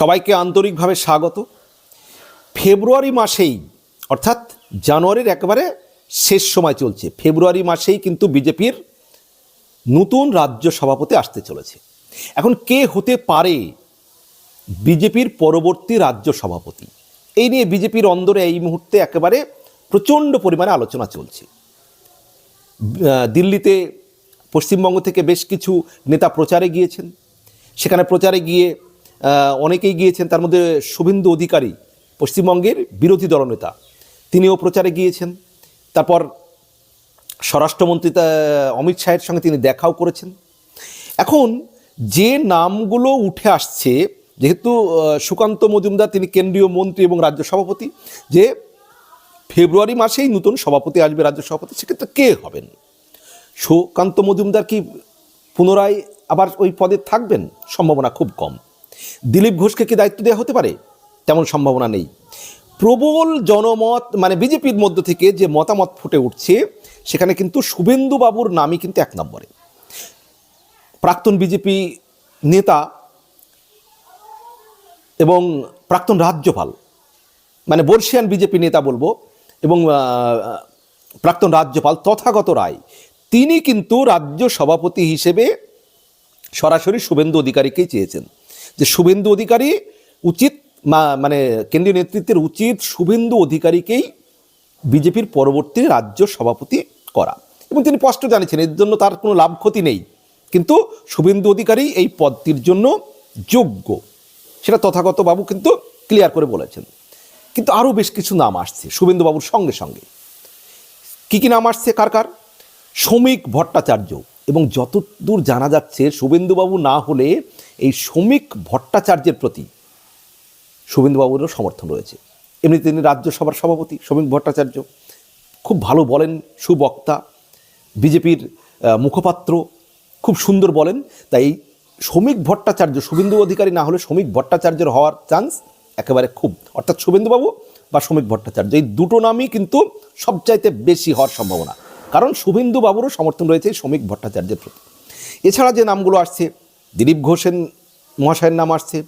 সবাইকে আন্তরিকভাবে স্বাগত। ফেব্রুয়ারি মাসেই, অর্থাৎ জানুয়ারির একেবারে শেষ সময় চলছে। ফেব্রুয়ারি মাসেই কিন্তু বিজেপির নতুন রাজ্য সভাপতি আসতে চলেছে। এখন কে হতে পারে বিজেপির পরবর্তী রাজ্য সভাপতি? এই নিয়ে বিজেপির অন্দরে এই মুহূর্তে একেবারে প্রচণ্ড পরিমাণে আলোচনা চলছে। দিল্লিতে পশ্চিমবঙ্গ থেকে বেশ কিছু নেতা প্রচারে গিয়েছেন। সেখানে প্রচারে গিয়ে অনেকেই গিয়েছেন, তার মধ্যে শুভেন্দু অধিকারী, পশ্চিমবঙ্গের বিরোধী দলনেতা, তিনিও প্রচারে গিয়েছেন। তারপর স্বরাষ্ট্রমন্ত্রী অমিত শাহের সঙ্গে তিনি দেখাও করেছেন। এখন যে নামগুলো উঠে আসছে, যেহেতু সুকান্ত মজুমদার, তিনি কেন্দ্রীয় মন্ত্রী এবং রাজ্য সভাপতি, যে ফেব্রুয়ারি মাসেই নতুন সভাপতি আসবে রাজ্য সভাপতি, সেক্ষেত্রে কে হবেন? সুকান্ত মজুমদার কি পুনরায় আবার ওই পদে থাকবেন? সম্ভাবনা খুব কম। দিলীপ ঘোষকে কি দায়িত্ব দেওয়া হতে পারে? তেমন সম্ভাবনা নেই। প্রবল জনমত মানে বিজেপির মধ্য থেকে যে মতামত ফুটে উঠছে, সেখানে কিন্তু শুভেন্দু বাবুর নামই কিন্তু এক নম্বরে। প্রাক্তন বিজেপি নেতা এবং প্রাক্তন রাজ্যপাল মানে বর্ষিয়ান বিজেপি নেতা বলব, এবং প্রাক্তন রাজ্যপাল তথাগত রায়, তিনি কিন্তু রাজ্য সভাপতি হিসেবে সরাসরি শুভেন্দু অধিকারীকেই চেয়েছেন। যে শুভেন্দু অধিকারী উচিত মানে কেন্দ্রীয় নেতৃত্বের উচিত শুভেন্দু অধিকারীকেই বিজেপির পরবর্তী রাজ্য সভাপতি করা। এবং তিনি স্পষ্ট জানিয়েছেন, এর জন্য তার কোনো লাভ ক্ষতি নেই। কিন্তু শুভেন্দু অধিকারী এই পদটির জন্য যোগ্য। সেটা তথাগত বাবু কিন্তু ক্লিয়ার করে বলেছেন। কিন্তু আরও বেশ কিছু নাম আসছে শুভেন্দু বাবুর সঙ্গে সঙ্গে। কি কী নাম আসছে, কার কার? শ্রমিক ভট্টাচার্য। এবং যতদূর জানা যাচ্ছে, শুভেন্দুবাবু না হলে এই শ্রমিক ভট্টাচার্যের প্রতি শুভেন্দুবাবুরও সমর্থন রয়েছে। এমনি তিনি রাজ্যসভার সভাপতি, শ্রমিক ভট্টাচার্য। খুব ভালো বলেন, সুবক্তা, বিজেপির মুখপাত্র। খুব সুন্দর বলেন। তাই শ্রমিক ভট্টাচার্য, শুভেন্দু অধিকারী না হলে শ্রমিক ভট্টাচার্যের হওয়ার চান্স একেবারে খুব। অর্থাৎ শুভেন্দুবাবু বা শ্রমিক ভট্টাচার্য, এই দুটো নামই কিন্তু সবচাইতে বেশি হওয়ার সম্ভাবনা। কারণ শুভেন্দু বাবুরও সমর্থন রয়েছে শ্রমিক ভট্টাচার্যের প্রতি। এছাড়া যে নামগুলো আসছে দিলীপ ঘোষের মহাশয়ের নাম আসছে,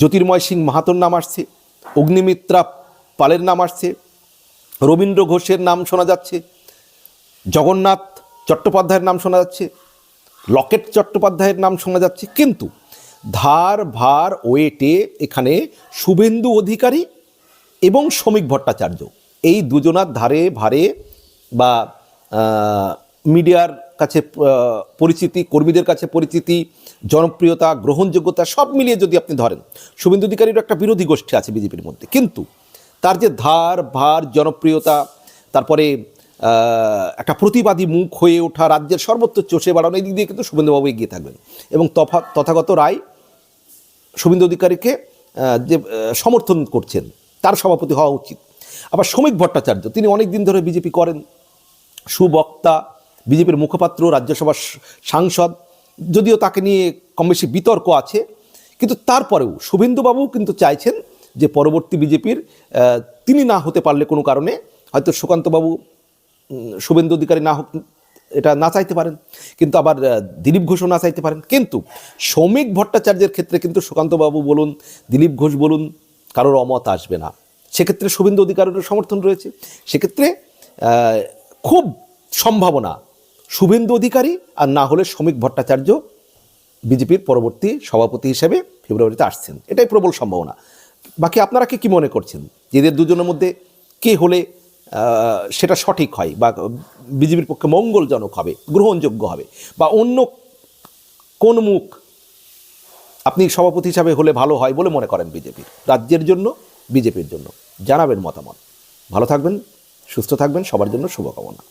জ্যোতির্ময় সিং মাহাতোর নাম আসছে, অগ্নিমিত্রা পালের নাম আসছে, রবীন্দ্র ঘোষের নাম শোনা যাচ্ছে, জগন্নাথ চট্টোপাধ্যায়ের নাম শোনা যাচ্ছে, লকেট চট্টোপাধ্যায়ের নাম শোনা যাচ্ছে, কিন্তু ধার, ভার, ওয়েটে এখানে শুভেন্দু অধিকারী এবং শ্রমিক ভট্টাচার্য। এই দুজনার ধারে, ভারে বা মিডিয়ার কাছে পরিচিতি, কর্মীদের কাছে পরিচিতি, জনপ্রিয়তা, গ্রহণযোগ্যতা সব মিলিয়ে যদি আপনি ধরেন, শুভেন্দু অধিকারীরও একটা বিরোধী গোষ্ঠী আছে বিজেপির মধ্যে। কিন্তু তার যে ধার, ভার, জনপ্রিয়তা, তারপরে একটা প্রতিবাদী মুখ হয়ে ওঠা, রাজ্যের সর্বত্র চষে বাড়ানো এই দিক দিয়ে কিন্তু শুভেন্দুবাবু এগিয়ে থাকবেন। এবং তফা, তথাগত রায় শুভেন্দু অধিকারীকে যে সমর্থন করছেন, তার সভাপতি হওয়া উচিত। আবার শ্রমিক ভট্টাচার্য, তিনি অনেক দিন ধরে বিজেপি করেন। সুবক্তা বিজেপির মুখপাত্র, রাজ্যসভার সাংসদ, যদিও তাকে নিয়ে কম বেশি বিতর্ক আছে, কিন্তু তারপরেও শুভেন্দুবাবু কিন্তু চাইছেন যে পরবর্তী বিজেপির তিনি না হতে পারলে কোনো কারণে হয়তো সুকান্তবাবু শুভেন্দু অধিকারী না হোক, এটা না চাইতে পারেন, কিন্তু আবার দিলীপ ঘোষও না চাইতে পারেন। কিন্তু শ্রমিক ভট্টাচার্যের ক্ষেত্রে কিন্তু সুকান্তবাবু বলুন, দিলীপ ঘোষ বলুন, কারোর অমত আসবে না। সেক্ষেত্রে শুভেন্দু অধিকারের সমর্থন রয়েছে। সেক্ষেত্রে খুব সম্ভাবনা শুভেন্দু অধিকারী আর না হলে শ্রমিক ভট্টাচার্য বিজেপির পরবর্তী সভাপতি হিসেবে ফেব্রুয়ারিতে আসছেন। এটাই প্রবল সম্ভাবনা। বাকি আপনারা কি, কী মনে করছেন এদের দুজনের মধ্যে কে হলে সেটা সঠিক হয় বা বিজেপির পক্ষে মঙ্গলজনক হবে, গ্রহণযোগ্য হবে বা অন্য কোন মুখ আপনি সভাপতি হিসাবে হলে ভালো হয় বলে মনে করেন বিজেপির রাজ্যের জন্য, বিজেপির জন্য? জানাবেন মতামত। ভালো থাকবেন, সুস্থ থাকবেন, সবার জন্য শুভকামনা।